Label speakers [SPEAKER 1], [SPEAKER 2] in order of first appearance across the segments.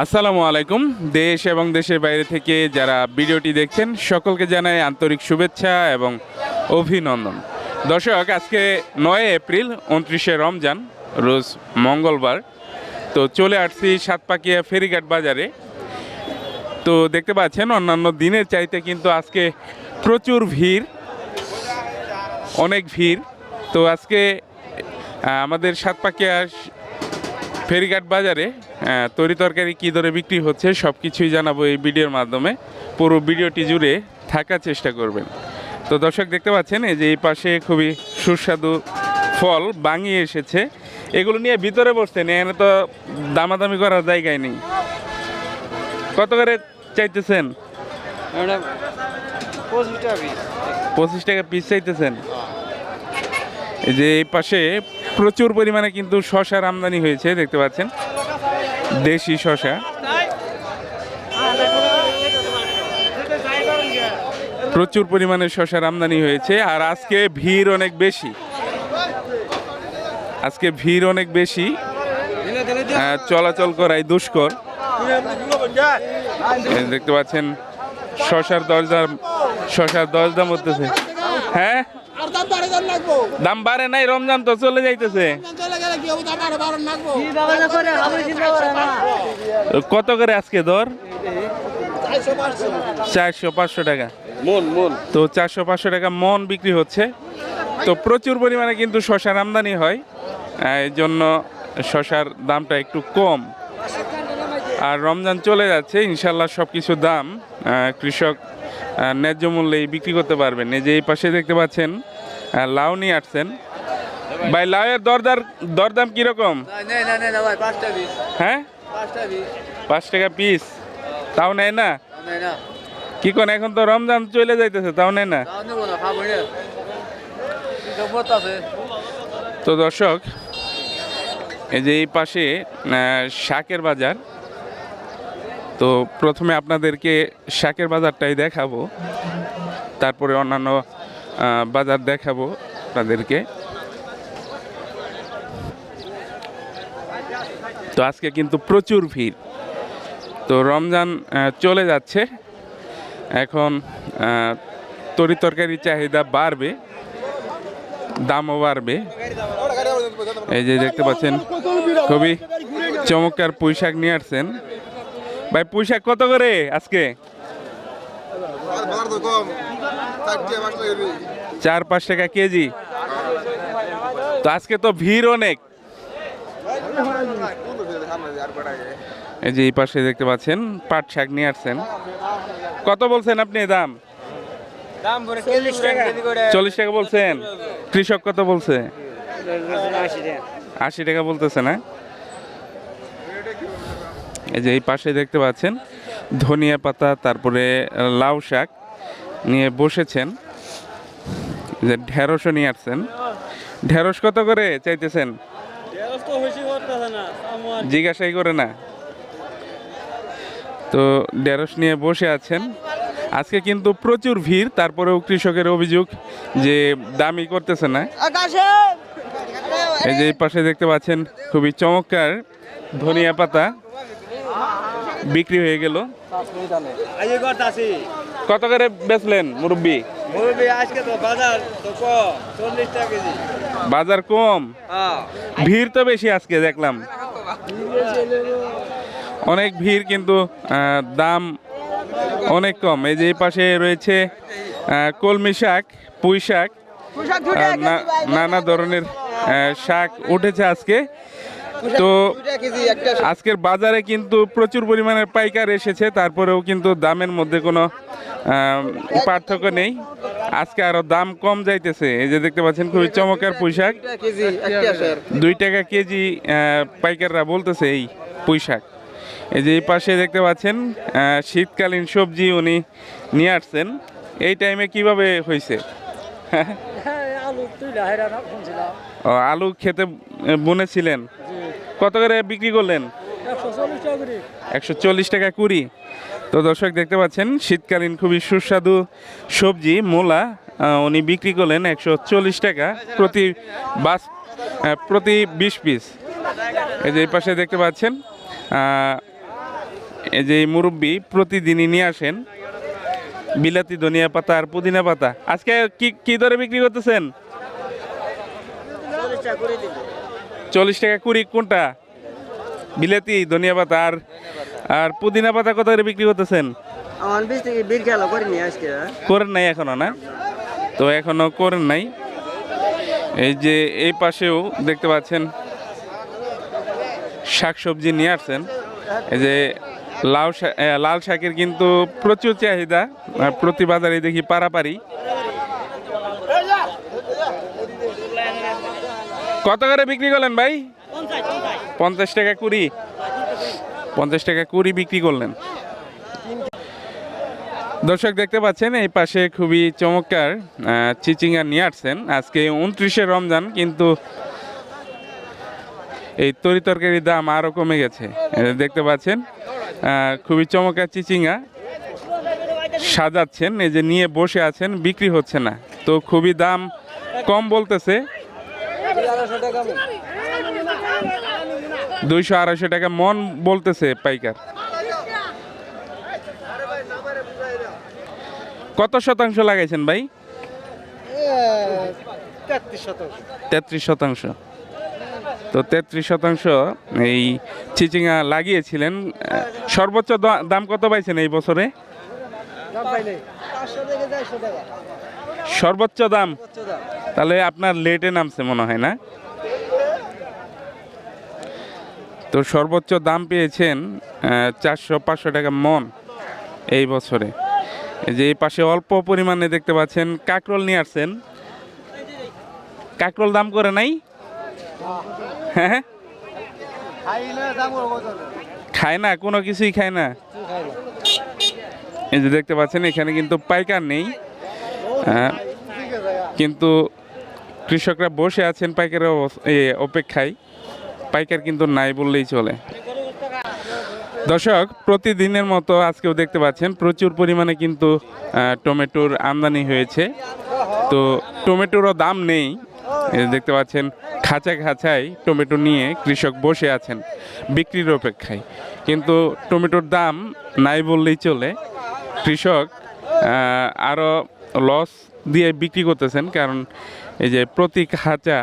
[SPEAKER 1] আসসালামু আলাইকুম। দেশ এবং দেশের বাইরে থেকে যারা ভিডিওটি দেখছেন, সকলকে জানাই আন্তরিক শুভেচ্ছা এবং অভিনন্দন। দর্শক, আজকে নয় এপ্রিল, উনত্রিশে রমজান, রোজ মঙ্গলবার। তো চলে আসছি সাতপাকিয়া ফেরিঘাট বাজারে। তো দেখতে পাচ্ছেন, অন্যান্য দিনের চাইতে কিন্তু আজকে প্রচুর ভিড়, অনেক ভিড়। তো আজকে আমাদের সাতপাকিয়া ফেরিঘাট বাজারে তরি তরকারি কী দরে বিক্রি হচ্ছে সব কিছুই জানাব এই ভিডিওর মাধ্যমে। পুরো ভিডিওটি জুড়ে থাকার চেষ্টা করবেন। তো দর্শক দেখতে পাচ্ছেন এই যে এই পাশে খুবই সুস্বাদু ফল বাঙিয়ে এসেছে। এগুলো নিয়ে ভিতরে বসতেন এখানে তো দামাদামি করার জায়গায় নেই। কত করে চাইতেছেন?
[SPEAKER 2] পঁচিশ টাকা পিস।
[SPEAKER 1] পঁচিশ টাকা পিস চাইতেছেন? এই যে এই পাশে প্রচুর পরিমাণে কিন্তু শশার আমদানি হয়েছে দেখতে পাচ্ছেন। দেশি শশা প্রচুর পরিমাণে শশার আমদানি হয়েছে, আর আজকে ভিড় অনেক বেশি। আজকে ভিড় অনেক বেশি চলাচল করাই দুষ্কর। দেখতে পাচ্ছেন শশার দরজা শশার দরজা মধ্যে হ্যাঁ?
[SPEAKER 3] দাম বাড়ে দাম
[SPEAKER 1] দাম বাড়ে নাই, রমজান তো চলে যাইতেছে। কত করে আজকে দর?
[SPEAKER 3] চারশো পাঁচশো।
[SPEAKER 1] টাকা।
[SPEAKER 2] মন মন।
[SPEAKER 1] তো চারশো পাঁচশো টাকা মন বিক্রি হচ্ছে। তো প্রচুর পরিমাণে কিন্তু শশার আমদানি হয়। এই জন্য শশার দামটা একটু কম। আর রমজান চলে যাচ্ছে ইনশাল্লাহ সব কিছু দাম কৃষক ন্যায্য মূল্যেই বিক্রি করতে পারবেন। এই যে এই পাশে দেখতে পাচ্ছেন আহ, লাউ নিয়ে আসছেন। ভাই লাউয়ের দরদার দরদাম কীরকম?
[SPEAKER 2] না না না না ভাই পাঁচটা পিস
[SPEAKER 1] হ্যাঁ? পাঁচ টাকা পিস তাও নেয় না? কি কোন এখন তো রমজান চলে যাইতেছে তাও নেয় না? তো দর্শক এই যে এই পাশে শাকের বাজার। তো প্রথমে আপনাদেরকে শাকের বাজারটাই দেখাবো। তারপরে অন্যান্য বাজার দেখাবো আপনাদেরকে। তো আজকে কিন্তু প্রচুর ভিড়। তো রমজান চলে যাচ্ছে। এখন তরি তরকারির চাহিদা বাড়বে, দামও বাড়বে। এই যে দেখতে পাচ্ছেন, খুবই চমৎকার পুঁই শাক নিয়ে আসছেন। ভাই পুঁই শাক কত করে আজকে? চার পাঁচ টাকা কেজি। তো আজকে তো ভিড় অনেক। এই যে এই পাশে দেখতে পাচ্ছেন পাট শাক নিয়ে আসছেন। কত বলছেন আপনি দাম?
[SPEAKER 2] চল্লিশ টাকা
[SPEAKER 1] বলছেন? কৃষক কত বলছে?
[SPEAKER 2] আশি টাকা
[SPEAKER 1] বলতেছে না? এই যে এই পাশে দেখতে পাচ্ছেন ধনিয়া পাতা তারপরে লাউ শাক নিয়ে বসেছেন। যে ঢেঁড়সও নিয়ে আসছেন। ঢেঁড়স কত করে চাইতেছেন? জিজ্ঞাসাই করে না। তো ঢেঁড়স নিয়ে বসে আছেন। আজকে কিন্তু প্রচুর ভিড় তারপরেও কৃষকের অভিযোগ যে দামি করতেছে না। এই যে এই পাশে দেখতে পাচ্ছেন খুবই চমৎকার ধনিয়া পাতা বিক্রি হয়ে গেল। কত করে বেচলেন মুরব্বী?
[SPEAKER 2] মুরব্বী আজকে তো বাজার তো ক চল্লিশ টাকা কেজি।
[SPEAKER 1] বাজার কম?
[SPEAKER 2] হ্যাঁ।
[SPEAKER 1] ভিড় তো বেশি আজকে দেখলাম। অনেক ভিড় কিন্তু দাম অনেক কম। এই যে এই পাশে রয়েছে কলমি শাক পুঁই শাক না- নানা ধরনের শাক উঠেছে আজকে। তো আজকের বাজারে কিন্তু প্রচুর পরিমাণে পাইকার এসেছে তারপরেও কিন্তু দামের মধ্যে কোনো পার্থক্য নেই। আজকে আরও দাম কম যাইতেছে। এই যে দেখতে পাচ্ছেন খুবই চমৎকার পুঁইশাক দুই টাকা কেজি পাইকাররা বলতেছে এই পুঁইশাক এই যে এই পাশে দেখতে পাচ্ছেন শীতকালীন সবজি উনি নিয়ে আসছেন। এই টাইমে কীভাবে হয়েছে ও, আলু খেতে বুনেছিলেন। কত করে বিক্রি করলেন?
[SPEAKER 2] একশো চল্লিশ টাকা
[SPEAKER 1] কুড়ি। তো দর্শক দেখতে পাচ্ছেন শীতকালীন খুবই সুস্বাদু সবজি মূলা উনি বিক্রি করলেন একশো চল্লিশ টাকা প্রতি বাস প্রতি বিশ পিস এই যে এই পাশে দেখতে পাচ্ছেন এই যে এই মুরব্বী প্রতিদিনই নিয়ে আসেন বিলাতি ধনিয়া পাতা আর পুদিনা পাতা। আজকে কি কি দরে বিক্রি করতেছেন? চল্লিশ টাকা কুড়ি কোনটা? বিলাতি ধনিয়া পাতা আর আর পুদিনা পাতা কত করে বিক্রি করতেছেন?
[SPEAKER 2] করেন
[SPEAKER 1] নাই এখনও না? তো এখনও করেন নাই। এই যে এই পাশেও দেখতে পাচ্ছেন শাকসবজি নিয়ে আসছেন। এই যে লাউ লাল শাকের কিন্তু প্রচুর চাহিদা প্রতি বাজারে দেখি পারাপারি। কত করে বিক্রি করলেন ভাই? পঞ্চাশ টাকা কুড়ি। পঞ্চাশ টাকা কুড়ি বিক্রি করলেন। দর্শক দেখতে পাচ্ছেন, এই পাশে খুবই চমৎকার চিচিঙ্গা নিয়ে আসছেন। আজকে উনত্রিশে রমজান, কিন্তু এই তরি তরকারির দাম আরও কমে গেছে। দেখতে পাচ্ছেন খুবই চমৎকার চিচিঙ্গা সাজাচ্ছেন এই যে নিয়ে বসে আছেন বিক্রি হচ্ছে না। তো খুবই দাম কম বলতেছে। দুইশো আড়াইশো টাকা মন বলতেছে পাইকার। কত শতাংশ লাগাইছেন ভাই?
[SPEAKER 2] তেত্রিশ শতাংশ।
[SPEAKER 1] তো তেত্রিশ শতাংশ এই চিচিঙ্গা লাগিয়েছিলেন। সর্বোচ্চ দাম কত পাইছেন এই বছরে? সর্বোচ্চ দাম। তাহলে আপনার লেটে নামছে মনে হয় না? তো সর্বোচ্চ দাম পেয়েছেন চারশো পাঁচশো টাকা মন এই বছরে। যে এই পাশে অল্প পরিমাণে দেখতে পাচ্ছেন, কাকরোল নিয়ে আসছেন। কাকরোল দাম করে নাই? হ্যাঁ খায় না কোনো কিছুই খায় না। এই যে দেখতে পাচ্ছেন এখানে কিন্তু পাইকার নেই। আহ, কিন্তু কৃষকরা বসে আছেন পাইকারের অপেক্ষায়। পাইকার কিন্তু নাই বললেই চলে। দর্শক প্রতিদিনের মতো আজকেও দেখতে পাচ্ছেন প্রচুর পরিমাণে কিন্তু টমেটোর আমদানি হয়েছে। তো টমেটোরও দাম নেই। দেখতে পাচ্ছেন খাঁচা খাঁচায় টমেটো নিয়ে কৃষক বসে আছেন বিক্রির অপেক্ষায়। কিন্তু টমেটোর দাম নাই বললেই চলে। কৃষক আরও লস দিয়ে বিক্রি করতেছেন কারণ এই যে প্রতি খাঁচা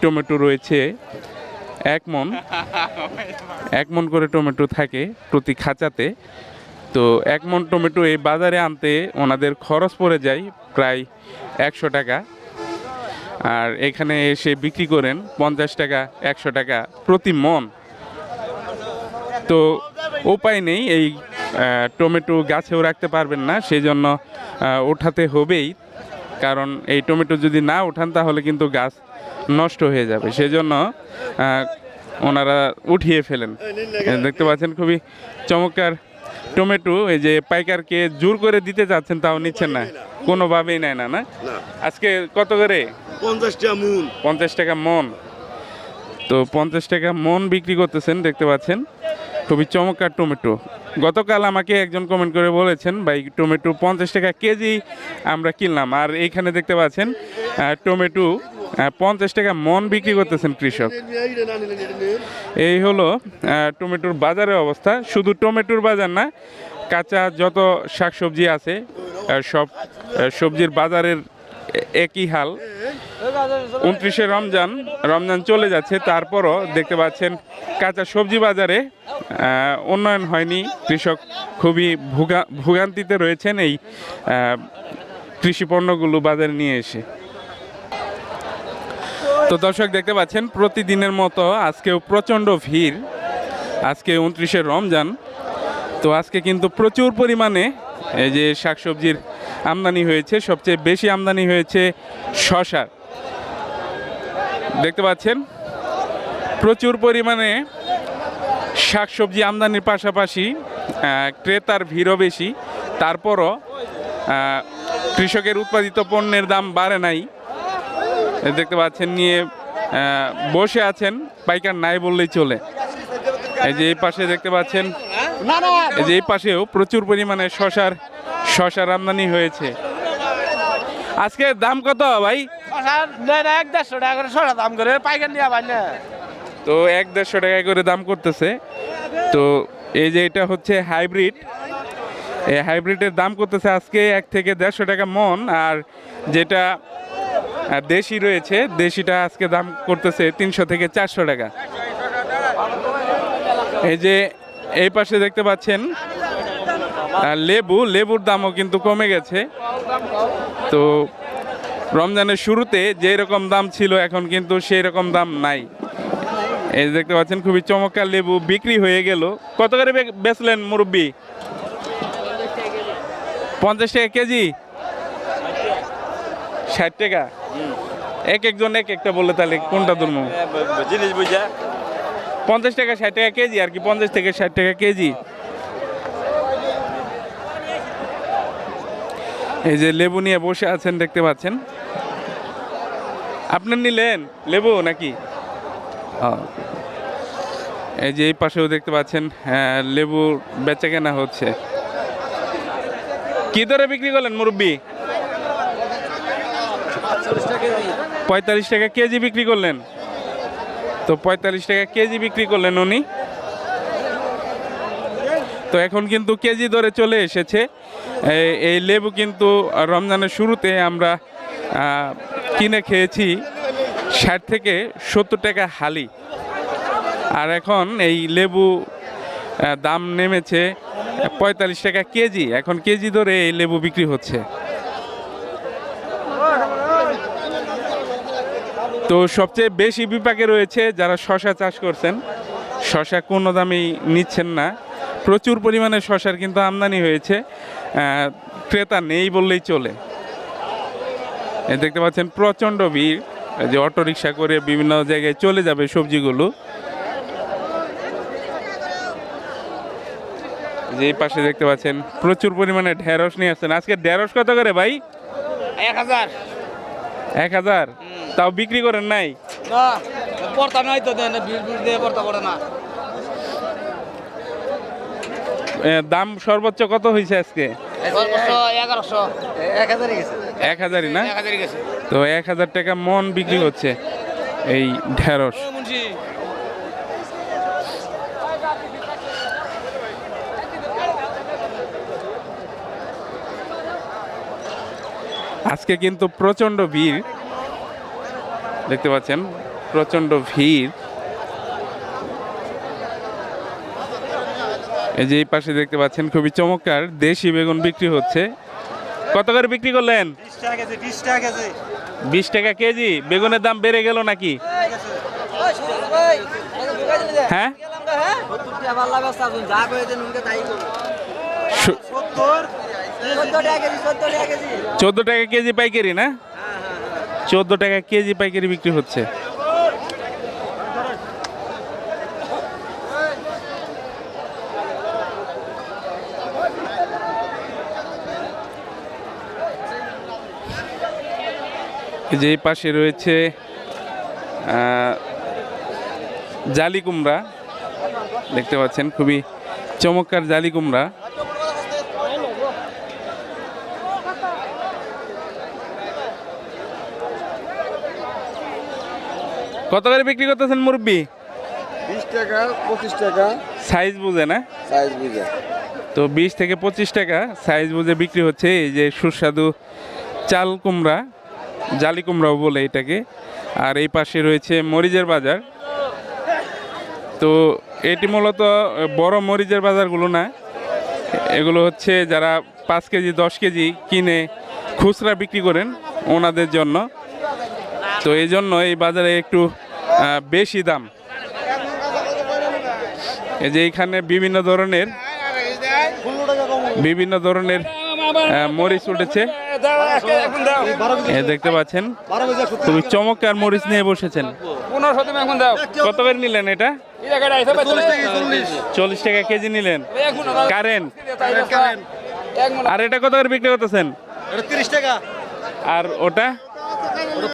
[SPEAKER 1] টমেটো রয়েছে এক মন এক মন করে টমেটো থাকে প্রতি খাঁচাতে। তো এক মন টমেটো এই বাজারে আনতে ওনাদের খরচ পড়ে যায় প্রায় একশো টাকা। আর এখানে এসে বিক্রি করেন পঞ্চাশ টাকা, একশো টাকা প্রতি মন। তো উপায় নেই, এই টমেটো গাছেও রাখতে পারবেন না সেই জন্য ওঠাতে হবেই। কারণ এই টমেটো যদি না ওঠান, তাহলে কিন্তু গাছ নষ্ট হয়ে যাবে। সেই জন্য ওনারা উঠিয়ে ফেলেন। দেখতে পাচ্ছেন, খুবই চমৎকার টমেটো এই যে পাইকারকে জোর করে দিতে চাচ্ছেন তাও নিচ্ছেন না। কোনোভাবেই নেয় না না? আজকে কত করে?
[SPEAKER 3] পঞ্চাশ টাকা মন
[SPEAKER 1] পঞ্চাশ টাকা মন। তো পঞ্চাশ টাকা মন বিক্রি করতেছেন দেখতে পাচ্ছেন। খুবই চমৎকার টমেটো। গতকাল আমাকে একজন কমেন্ট করে বলেছেন, ভাই, টমেটো পঞ্চাশ টাকা কেজি আমরা কিনলাম। আর এইখানে দেখতে পাচ্ছেন টমেটো পঞ্চাশ টাকা মন বিক্রি করতেছেন কৃষক। এই হলো টমেটোর বাজারের অবস্থা। শুধু টমেটোর বাজার না, কাঁচা যত শাকসবজি আছে সব সবজির বাজারের একই হাল। উনত্রিশে রমজান রমজান চলে যাচ্ছে, তারপরও দেখতে পাচ্ছেন কাঁচা সবজি বাজারে উন্নয়ন হয়নি, কৃষক খুবই ভোগা ভোগান্তিতে রয়েছেন এই কৃষি পণ্যগুলো বাজারে নিয়ে এসে। তো দর্শক দেখতে পাচ্ছেন, প্রতিদিনের মতো আজকেও প্রচণ্ড ভিড়, আজকে উনত্রিশে রমজান। তো আজকে কিন্তু প্রচুর পরিমাণে এই যে শাকসবজির আমদানি হয়েছে, সবচেয়ে বেশি আমদানি হয়েছে শশার। দেখতে পাচ্ছেন? প্রচুর পরিমাণে শাকসবজি আমদানির পাশাপাশি ক্রেতার ভিড়ও বেশি। তারপরও কৃষকের উৎপাদিত পণ্যের দাম বাড়ে নাই। দেখতে পাচ্ছেন, নিয়ে বসে আছেন, পাইকার নাই বললেই চলে। এই যে এই পাশে দেখতে পাচ্ছেন, এই যে এই পাশেও প্রচুর পরিমাণে শশার শশার আমদানি হয়েছে। আজকে দাম কত, ভাই?
[SPEAKER 2] এক দেড়শো টাকা করে সরা দাম করে, পাইকার
[SPEAKER 1] তো এক দেড়শো টাকা করে দাম করতেছে। তো এই যে এটা হচ্ছে হাইব্রিড। এই হাইব্রিডের দাম করতেছে আজকে এক থেকে দেড়শো টাকা মন, আর যেটা দেশি রয়েছে, দেশিটা আজকে দাম করতেছে তিনশো থেকে চারশো টাকা। এই যে এই পাশে দেখতে পাচ্ছেন লেবু, লেবুর দামও কিন্তু কমে গেছে। তো রমজানের শুরুতে যে রকম দাম ছিল এখন কিন্তু সেই রকম দাম নাই। এই দেখতে পাচ্ছেন খুবই চমৎকার লেবু বিক্রি হয়ে গেল। কত করে বেচলেন মুরব্বী? পঞ্চাশ টাকা কেজি? ষাট টাকা। এক একজন এক একটা বললে তাহলে কোনটা ধরবো?
[SPEAKER 2] জিনিস বুঝা।
[SPEAKER 1] পঞ্চাশ টাকা ষাট টাকা কেজি আর কি পঞ্চাশ থেকে ষাট টাকা কেজি। এই যে লেবু নিয়ে বসে আছেন দেখতে পাচ্ছেন। আপনার নিলেন? লেবু নাকি। এই যে এই পাশেও দেখতে পাচ্ছেন হ্যাঁ, লেবু বেচা কেনা হচ্ছে। কি দরে বিক্রি করলেন মুরব্বী? পঁয়তাল্লিশ টাকা কেজি বিক্রি করলেন। তো পঁয়তাল্লিশ টাকা কেজি বিক্রি করলেন উনি। তো এখন কিন্তু কেজি দরে চলে এসেছে। এই- লেবু কিন্তু রমজানের শুরুতে আমরা কিনে খেয়েছি ষাট থেকে সত্তর টাকা হালি। আর এখন এই লেবু দাম নেমেছে পঁয়তাল্লিশ টাকা কেজি। এখন কেজি ধরে এই লেবু বিক্রি হচ্ছে। তো সবচেয়ে বেশি বিপাকে রয়েছে যারা শশা চাষ করছেন। শশা কোনো দামেই নিচ্ছেন না। প্রচুর পরিমাণে শশার কিন্তু আমদানি হয়েছে। ক্রেতা নেই বললেই চলে। দেখতে পাচ্ছেন প্রচণ্ড ভিড়। যে অটো রিক্সা করে বিভিন্ন জায়গায় চলে যাবে সবজিগুলো। যে পাশে দেখতে পাচ্ছেন প্রচুর পরিমাণে ঢেঁড়স নিয়ে আসছেন। আজকে ঢেঁড়স কত করে ভাই?
[SPEAKER 2] এক হাজার।
[SPEAKER 1] এক হাজার? তাও বিক্রি করেন নাই?
[SPEAKER 2] না পড়তা নাই তো পড়তা পড়ে না।
[SPEAKER 1] দাম সর্বোচ্চ কত হয়েছে আজকে?
[SPEAKER 2] এক হাজারই
[SPEAKER 1] না? তো এক হাজার টাকা মন বিক্রি হচ্ছে এই ঢেঁড়স। আজকে কিন্তু প্রচণ্ড ভিড় দেখতে পাচ্ছেন? প্রচণ্ড ভিড়। এই যে এই পাশে দেখতে পাচ্ছেন, খুবই চমৎকার দেশি বেগুন বিক্রি হচ্ছে। কত করে বিক্রি করলেন?
[SPEAKER 2] বিশ টাকা
[SPEAKER 1] কেজি। বেগুনের দাম বেড়ে গেল নাকি? হ্যাঁ? চোদ্দ টাকা কেজি পাইকারি না? চোদ্দ টাকা কেজি পাইকারি বিক্রি হচ্ছে। যে পাশে রয়েছে জালি কুমড়া। দেখতে পাচ্ছেন খুবই চমৎকার জালি কুমড়া। কত করে বিক্রি করতেছেন মুরব্বি?
[SPEAKER 3] বিশ টাকা পঁচিশ টাকা।
[SPEAKER 1] সাইজ বুঝে না?
[SPEAKER 3] সাইজ বুঝে।
[SPEAKER 1] তো বিশ থেকে পঁচিশ টাকা সাইজ বুঝে বিক্রি হচ্ছে। এই যে সুস্বাদু চাল কুমড়া। জালি কুমড়াও বলে এটাকে। আর এই পাশে রয়েছে মরিচের বাজার। তো এটি মূলত বড় মরিচের বাজারগুলো না। এগুলো হচ্ছে যারা পাঁচ কেজি, দশ কেজি কিনে খুচরা বিক্রি করেন ওনাদের জন্য। তো এই জন্য এই বাজারে একটু বেশি দাম। এই যে এখানে বিভিন্ন ধরনের বিভিন্ন ধরনের মরিচ উঠেছে। দেখতে পাচ্ছেন খুবই চমৎকার মরিচ নিয়ে বসেছেন। কত করে নিলেন এটা?
[SPEAKER 2] চল্লিশ
[SPEAKER 1] টাকা কেজি নিলেন। কারেন্ট আর এটা কত করে বিক্রি করতেছেন?
[SPEAKER 3] তিরিশ টাকা।
[SPEAKER 1] আর ওটা